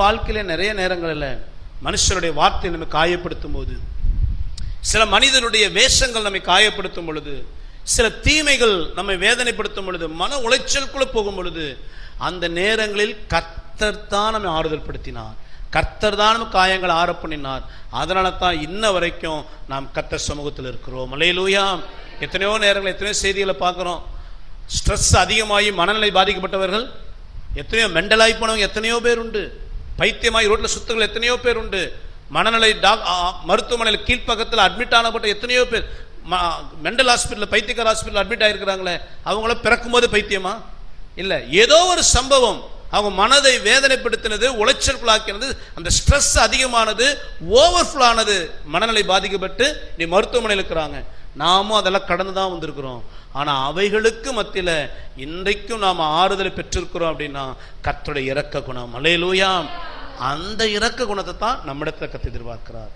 வாழ்க்கையில நிறைய நேரங்களில் மனுஷருடைய வார்த்தை நம்ம காயப்படுத்தும் போது சில மனிதனுடைய வேஷங்கள் நம்மை காயப்படுத்தும் பொழுது சில தீமைகள் நம்மை வேதனைப்படுத்தும் பொழுது மன உளைச்சலுக்குள்ள போகும் பொழுது அந்த நேரங்களில் கர்த்தர் தான் நம்மை ஆறுதல் படுத்தினார். கர்த்தர் தான் நம்ம காயங்கள் ஆற பண்ணினார். அதனால தான் இன்ன வரைக்கும் நாம் கர்த்தர் சமூகத்தில் இருக்கிறோம். அலையலூயா எத்தனையோ நேரங்கள் எத்தனையோ செய்திகளை பார்க்குறோம். ஸ்ட்ரெஸ் அதிகமாகி மனநிலை பாதிக்கப்பட்டவர்கள் எத்தனையோ மெண்டலாகி போனவங்க எத்தனையோ பேர் உண்டு. பைத்தியமாகி ரோட்டில் சுத்துகள் எத்தனையோ பேர் உண்டு. மனநிலை டாக் மருத்துவமனையில் கீழ்ப்பக்கத்தில் அட்மிட் ஆனப்பட்ட எத்தனையோ பேர். மெண்டல் ஹாஸ்பிட்டலில் பைத்தியக்கார ஹாஸ்பிட்டல் அட்மிட் ஆகிருக்கிறாங்களே அவங்கள பிறக்கும்போது பைத்தியமா? இல்லை. ஏதோ ஒரு சம்பவம் அவங்க மனதை வேதனைப்படுத்தினது உளைச்சல்குள்ளாக்கினது அந்த ஸ்ட்ரெஸ் அதிகமானது ஓவர்ஃபுல் ஆனது மனநிலை பாதிக்கப்பட்டு நீ மருத்துவமனையில் இருக்கிறாங்க. நாமும் அதெல்லாம் கடந்து தான் வந்திருக்கிறோம். ஆனால் அவைகளுக்கு மத்தியில் இன்றைக்கும் நாம் ஆறுதலை பெற்றிருக்கிறோம் அப்படின்னா கத்தோட இறக்க குணம். மலையிலூயாம் அந்த இரக்க குணத்தை தான் நம்மிடத்துல கத்து எதிர்பார்க்கிறார்.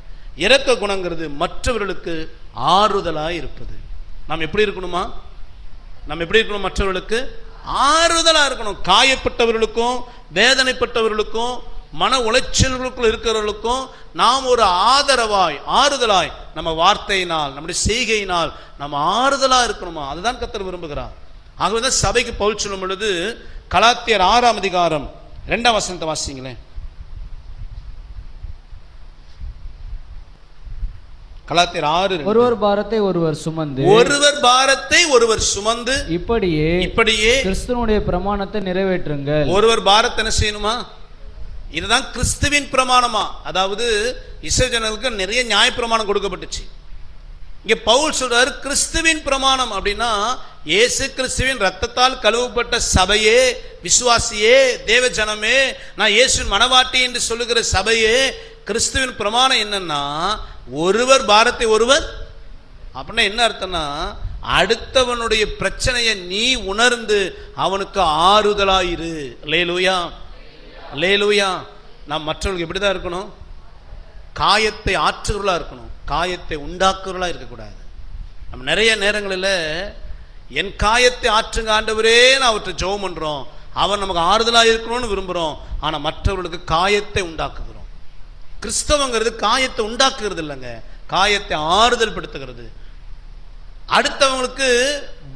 இரக்க குணங்கிறது மற்றவர்களுக்கு ஆறுதலாக இருப்பது. நாம் எப்படி இருக்கணுமா? நம்ம எப்படி இருக்கணும் மற்றவர்களுக்கு? ஆறுதலாக இருக்கணும். காயப்பட்டவர்களுக்கும் வேதனைப்பட்டவர்களுக்கும் மன உளைச்சல்களுக்குள் இருக்கிறவர்களுக்கும் நாம் ஒரு ஆதரவாய் ஆறுதலாய் நம்ம வார்த்தையினால் நம்முடைய செய்கையினால் நம்ம ஆறுதலாக இருக்கணுமா? அதுதான் கத்தர் விரும்புகிறார். ஆகவே தான் சபைக்கு பவுல் சொல்லும் பொழுது கலாத்தியர் ஆறாம் அதிகாரம் ரெண்டாம் வசனத்தை வாசிங்களேன். கலாத்தியர் ஆறு. ஒருவர் பாரத்தை ஒருவர் சுமந்து ஒருவர் பாரத்தை ஒருவர் சுமந்து இப்படியே இப்படியே கிறிஸ்துவனுடைய பிரமாணத்தை நிறைவேற்றுங்கள். ஒருவர் பாரத் என்ன செய்யணுமா? இதுதான் கிறிஸ்துவின் பிரமாணமா? அதாவது இசைஜனங்களுக்கு நிறைய நியாய பிரமாணம் கொடுக்கப்பட்டுச்சு. இங்க பவுல் சொல்றாரு கிறிஸ்துவின் பிரமாணம் அப்படின்னா இயேசு கிறிஸ்துவின் ரத்தத்தால் கழுவப்பட்ட சபையே விசுவாசியே தேவ ஜனமே நான் இயேசுவின் மனவாட்டி என்று சொல்லுகிற சபையே கிறிஸ்துவின் பிரமாணம் என்னன்னா ஒருவர் பாரத்தை ஒருவர் அப்படின்னா என்ன அர்த்தம்னா அடுத்தவனுடைய பிரச்சனையை நீ உணர்ந்து அவனுக்கு ஆறுதலாயிரு. லேலூயா லேலூயா நாம் மற்றவர்களுக்கு எப்படி தான் இருக்கணும்? காயத்தை ஆற்றுகளாக இருக்கணும். காயத்தை உண்டாக்குறவர்களா இருக்கக்கூடாது. நம்ம நிறைய நேரங்களில் என் காயத்தை ஆற்றுங்க ஆண்டவரே நான் அவற்றை ஜெபம் பண்ணுறோம் அவன் நமக்கு ஆறுதலாக இருக்கணும்னு விரும்புகிறோம் ஆனால் மற்றவர்களுக்கு காயத்தை உண்டாக்குகிறோம். கிறிஸ்தவங்கிறது காயத்தை உண்டாக்குறது இல்லைங்க. காயத்தை ஆறுதல் படுத்துகிறது. அடுத்தவங்களுக்கு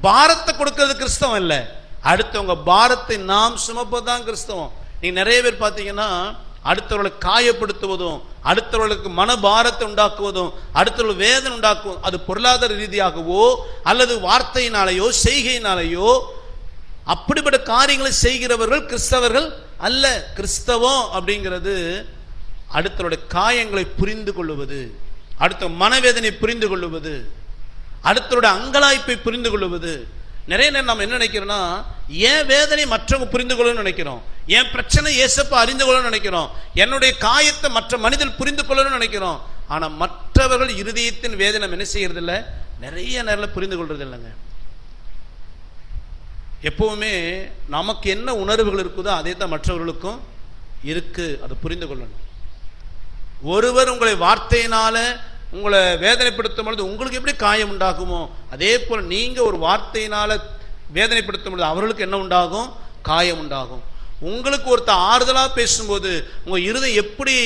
பாரத்தை கொடுக்கறது கிறிஸ்தவம் இல்லை. அடுத்தவங்க பாரத்தை நாம் சுமப்பதுதான் கிறிஸ்தவம். நீ நிறைய பேர் பார்த்தீங்கன்னா அடுத்தவர்களை காயப்படுத்துவதும் அடுத்தவர்களுக்கு மன பாரத்தை உண்டாக்குவதும் அடுத்தவர்கள் வேதனை உண்டாக்குவதும் அது பொருளாதார ரீதியாகவோ அல்லது வார்த்தையினாலேயோ செய்கையினாலேயோ அப்படிப்பட்ட காரியங்களை செய்கிறவர்கள் கிறிஸ்தவர்கள் அல்ல. கிறிஸ்தவம் அப்படிங்கிறது அடுத்தவருடைய காயங்களை புரிந்து கொள்ளுவது அடுத்த மனவேதனை புரிந்து கொள்ளுவது அடுத்தவருடைய அங்கலாய்ப்பை புரிந்து கொள்ளுவது. நிறைய நேரம் நம்ம என்ன நினைக்கிறோம்னா என் வேதனை மற்றவங்க புரிந்து கொள்ளணும்னு நினைக்கிறோம். என் பிரச்சனை ஏசப்ப அறிந்து கொள்ளணும்னு நினைக்கிறோம். என்னுடைய காயத்தை மற்ற மனிதர் புரிந்து கொள்ளணும்னு நினைக்கிறோம். ஆனால் மற்றவர்கள் இருதயத்தின் வேதனை என்ன செய்கிறது இல்லை நிறைய நேரம் புரிந்து கொள்றது இல்லைங்க எப்பவுமே நமக்கு என்ன உணர்வுகள் இருக்குதோ அதே தான் மற்றவர்களுக்கும் இருக்குது அதை புரிந்து கொள்ளணும். ஒருவர் உங்களை வார்த்தையினால உங்களை வேதனைப்படுத்தும் பொழுது உங்களுக்கு எப்படி காயம் உண்டாகுமோ அதே போல் நீங்கள் ஒரு வார்த்தையினால வேதனைப்படுத்தும் பொழுது அவர்களுக்கு என்ன உண்டாகும்? காயம் உண்டாகும். உங்களுக்கு ஒருத்தர் ஆறுதலாக பேசும்போது உங்கள் இருதயம் எப்படி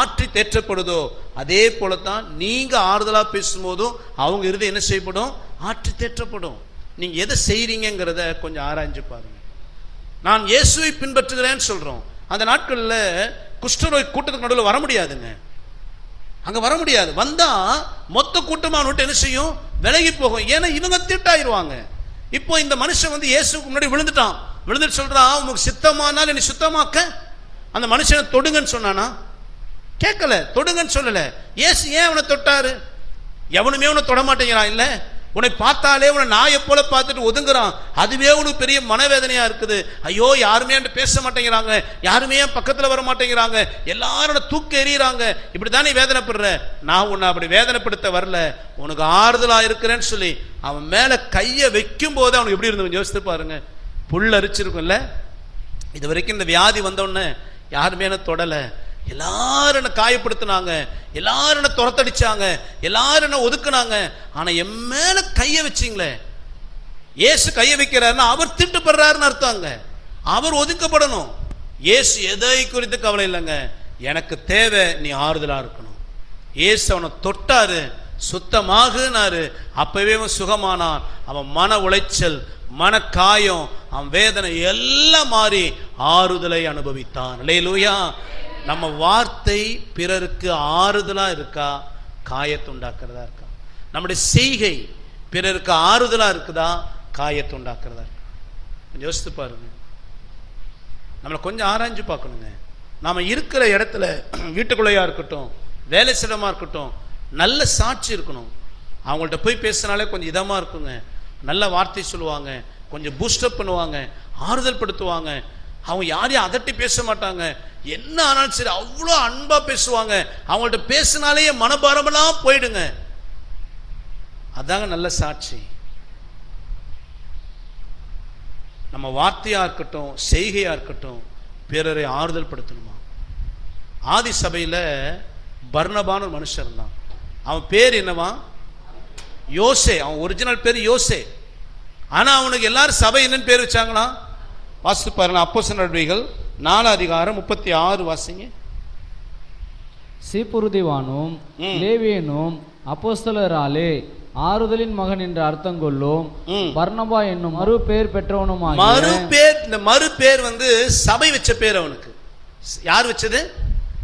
ஆற்றி தேற்றப்படுதோ அதே போல தான் நீங்கள் ஆறுதலாக பேசும்போதும் அவங்க இருதயம் என்ன செய்யப்படும்? ஆற்றி தேற்றப்படும். நீங்கள் எதை செய்கிறீங்கிறத கொஞ்சம் ஆராய்ஞ்சு பாருங்க. நான் இயேசுவை பின்பற்றுகிறேன்னு சொல்கிறோம் அந்த நாட்களில் குஷ்டநோய் கூட்டத்துக்கு நடுவில் வர முடியாதுங்க. அங்க வர முடியாது. வந்தா மொத்த கூட்டமாக விட்டு என்ன செய்யும்? விலகி போகும். ஏன்னா இவங்க திட்டாயிருவாங்க. இப்போ இந்த மனுஷன் வந்து இயேசுக்கு முன்னாடி விழுந்துட்டான். விழுந்துட்டு சொல்றான் உனக்கு சித்தமானால் என்னை சுத்தமாக்க? அந்த மனுஷனை தொடுங்கன்னு சொன்னானா? கேட்கல. தொடுங்கன்னு சொல்லல. இயேசு ஏன் அவனை தொட்டாரு? எவனுமே அவனை தொட மாட்டேங்கிறான். இல்லை உன்னை பார்த்தாலே உன்னை நாயை போல பார்த்துட்டு ஒதுங்குறான். அதுவே உனக்கு பெரிய மனவேதனையா இருக்குது. ஐயோ யாருமே என்கிட்ட பேச மாட்டேங்கிறாங்க. யாருமே பக்கத்தில் வர மாட்டேங்கிறாங்க. எல்லாரும் என்னை தூக்கி எறிகிறாங்க இப்படிதான் நீ வேதனைப்படுற? நான் உன்னை அப்படி வேதனைப்படுத்த வரல. உனக்கு ஆறுதலா இருக்கிறேன்னு சொல்லி அவன் மேல கையை வைக்கும் போது அவனுக்கு எப்படி இருந்தவன் யோசித்து பாருங்க. புல் அரிச்சிருக்கும்ல? இது வரைக்கும் இந்த வியாதி வந்தோடனே யாருமே என்ன தொடலை. எல்லாரும் என்னை காயப்படுத்தினாங்க. எல்லாரும் என்னை துரத்தடிச்சாங்க. எல்லாரும் என்ன ஒதுக்குனாங்க. ஆனால் என் மேலே கையை வச்சீங்களே. ஏசு கையை வைக்கிறாருன்னா அவர் திட்டுப்படுறாருன்னு அர்த்தங்க. அவர் ஒதுக்கப்படணும். ஏசு எதை குறித்து கவலை இல்லைங்க. எனக்கு தேவை நீ ஆறுதலாக இருக்கணும். ஏசு அவனை தொட்டாரு. சுத்தமாகுனாரு. அப்பவே அவன் சுகமானான். அவன் மன உளைச்சல் மன காயம் அவன் வேதனை எல்லாம் மாறி ஆறுதலை அனுபவித்தான். லேலூயா நம்ம வார்த்தை பிறருக்கு ஆறுதலா இருக்கா? காயத்தை உண்டாக்குறதா இருக்கா? நம்முடைய செய்கை பிறருக்கு ஆறுதலா இருக்குதா? காயத்தை உண்டாக்குறதா இருக்கா? கொஞ்சம் யோசித்து பாருங்க. நம்மளை கொஞ்சம் ஆராய்ஞ்சு பார்க்கணுங்க. நாம இருக்கிற இடத்துல வீட்டுக்குள்ளேயா இருக்கட்டும் வேலை சிடமா இருக்கட்டும் நல்ல சாட்சி இருக்கணும். அவங்கள்ட்ட போய் பேசினாலே கொஞ்சம் இதமா இருக்குங்க. நல்ல வார்த்தை சொல்லுவாங்க கொஞ்சம் பூஸ்டப் பண்ணுவாங்க ஆறுதல் படுத்துவாங்க. அவங்க யாரையும் அதட்டி பேச மாட்டாங்க. என்ன ஆனாலும் சரி அவ்வளோ அன்பாக பேசுவாங்க. அவங்கள்ட்ட பேசினாலேயே மனபாரமெல்லாம் போயிடுங்க. அதாங்க நல்ல சாட்சி. நம்ம வார்த்தையாக இருக்கட்டும் செய்கையாக இருக்கட்டும் பிறரை ஆறுதல் படுத்தணுமா? ஆதி சபையில் பர்ணபான ஒரு மனுஷன் இருந்தான். அவன் பேர் என்னவா? யோசே. அவன் ஒரிஜினல் பேர் யோசே. ஆனால் அவனுக்கு எல்லாரும் சபை என்னன்னு பேர் வச்சாங்களா வாசித்து பாருங்க அப்போஸ்தலர் நடவடிக்கைகள் நாலு அதிகாரம் முப்பத்தி ஆறு வாசிங்க. சீப்புருதிவானும். லேவியனும் அப்போஸ்தலராலே ஆறுதலின் மகன் என்று அர்த்தம் கொள்ளும். ம். பர்னபா என்னும் மறு பேர் பெற்றவனுமாகிய மறு பேர் இந்த மறு பேர் வந்து சபை வச்ச பேர் அவனுக்கு. யார் வச்சது?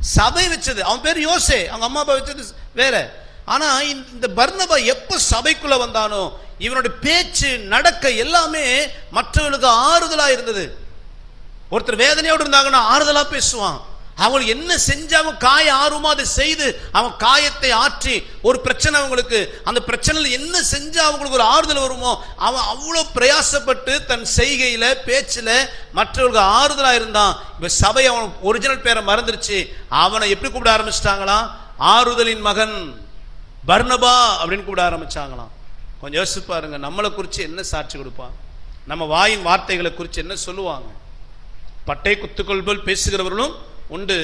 சபை வச்சது. அவன் பேர் யோசே. அவங்க அம்மா அப்பா வச்சது வேற. ஆனா இந்த- பர்னபா எப்ப சபைக்குள்ள வந்தானோ இவனுடைய பேச்சு நடக்க எல்லாமே மற்றவர்களுக்கு ஆறுதலா இருந்தது. ஒருத்தர் வேதனையோடு இருந்தாங்கன்னா ஆறுதலா பேசுவான். அவங்களுக்கு என்ன செஞ்சு அவன் காய ஆர்வமா அதை செய்து அவன் காயத்தை ஆற்றி ஒரு பிரச்சனை அவங்களுக்கு அந்த பிரச்சனையில் என்ன செஞ்சு அவங்களுக்கு ஒரு ஆறுதல் வருமோ அவன் அவ்வளோ பிரயாசப்பட்டு தன் செய்கையில பேச்சில் மற்றவர்களுக்கு ஆறுதலா இருந்தான். இப்ப சபை அவன் ஒரிஜினல் பேரை மறந்துருச்சு. அவனை எப்படி கூப்பிட ஆரம்பிச்சிட்டாங்களாம்? ஆறுதலின் மகன் பர்ணபா அப்படின்னு கூப்பிட ஆரம்பிச்சாங்களாம். கொஞ்சம் யோசிச்சு பாருங்க நம்மளை குறித்து என்ன சாட்சி கொடுப்பான்? நம்ம வாயின் வார்த்தைகளை குறித்து என்ன சொல்லுவாங்க? பட்டை குத்துக்கள் போல் பேசுகிறவர்களும் உண்டு.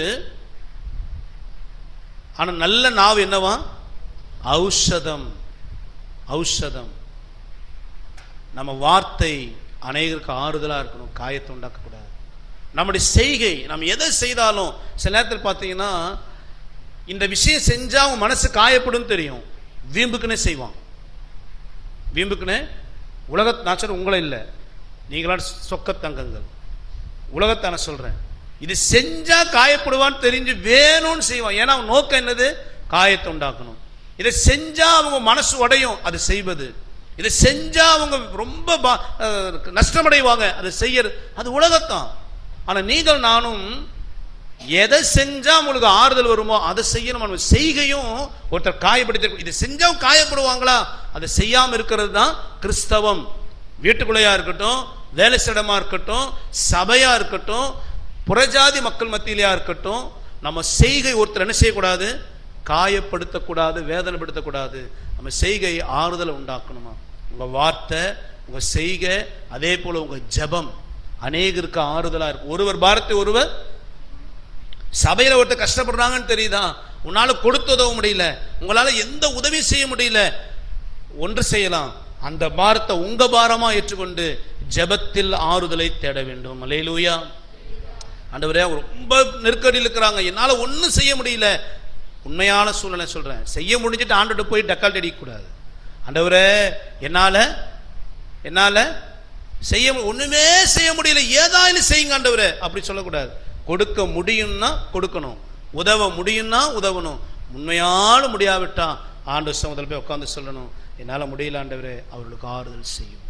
ஆனால் நல்ல நாவு என்னவா? ஔஷதம். ஔஷதம். நம்ம வார்த்தை அநேகருக்கு ஆறுதலாக இருக்கணும் காயத்தை உண்டாக்கக்கூடாது. நம்முடைய செய்கை நம்ம எதை செய்தாலும் சில நேரத்தில் பார்த்தீங்கன்னா இந்த விஷயம் செஞ்சால் அவன் மனசு காயப்படும் தெரியும். வீம்புக்குன்னே செய்வான். வீம்புக்குன்னே உலக நாச்சர் உங்களை இல்லை. நீங்களா சொக்கத்தங்கங்கள் தங்கங்கள். நான் சொல்கிறேன் இது செஞ்சால் காயப்படுவான்னு தெரிஞ்சு வேணும்னு செய்வான். ஏன்னா அவன் நோக்கம் என்னது? காயத்தை உண்டாக்கணும். இதை செஞ்சால் அவங்க மனசு உடையும் அது செய்வது. இதை செஞ்சால் அவங்க ரொம்ப பா- நஷ்டமடைவாங்க அதை செய்யறது. அது உலகத்தான். ஆனால் நீங்கள் நானும் எதை செஞ்சால் உங்களுக்கு ஆறுதல் வருமோ அதை செய்யணும். நம்ம செய்கையும் ஒருத்தர் காயப்படுத்தி இதை செஞ்சால் காயப்படுவாங்களா? அதை செய்யாமல் இருக்கிறது தான் கிறிஸ்தவம். வீட்டுக்குள்ளேயா இருக்கட்டும் வேலை சிடமா இருக்கட்டும் சபையா இருக்கட்டும் புறஜாதி மக்கள் மத்தியிலையா இருக்கட்டும் நம்ம செய்கை ஒருத்தர் என்ன செய்யக்கூடாது? காயப்படுத்தக்கூடாது வேதனைப்படுத்தக்கூடாது. நம்ம செய்கை ஆறுதலை உண்டாக்கணுமா? உங்கள் வார்த்தை உங்கள் செய்கை அதே போல் உங்கள் ஜெபம். அநேகருக்கு ஆறுதலாக இருக்கும் ஒருவர் பாரத்தை ஒருவர் சபையில் ஒருத்தர் கஷ்டப்படுறாங்கன்னு தெரியுதா? உன்னால் கொடுத்து உதவ முடியல. உங்களால் எந்த உதவி செய்ய முடியல. ஒன்று செய்யலாம். அந்த பாரத்தை உங்கள் பாரமாக ஏற்றுக்கொண்டு ஜெபத்தில் ஆறுதலை தேட வேண்டும். அலையிலூயா ஆண்டவரே ரொம்ப நெருக்கடியில் இருக்கிறாங்க. என்னால் ஒன்றும் செய்ய முடியல. உண்மையான சூழ்நிலை சொல்கிறேன் செய்ய முடிஞ்சிட்டு ஆண்டுட்டு போய் டக்கால் அடிக்கக்கூடாது அண்டவரே ஆண்டவரே என்னால் செய்ய ஒன்றுமே செய்ய முடியல. ஏதாயிலும் செய்யுங்க ஆண்டவரே. அப்படி சொல்லக்கூடாது. கொடுக்க முடியும்னா கொடுக்கணும். உதவ முடியும்னா உதவணும். உண்மையாலும் முடியாவிட்டா ஆண்டு சமுதல் போய் உட்காந்து சொல்லணும். என்னால் முடியல ஆண்டவரே. அவர்களுக்கு ஆறுதல் செய்யும்.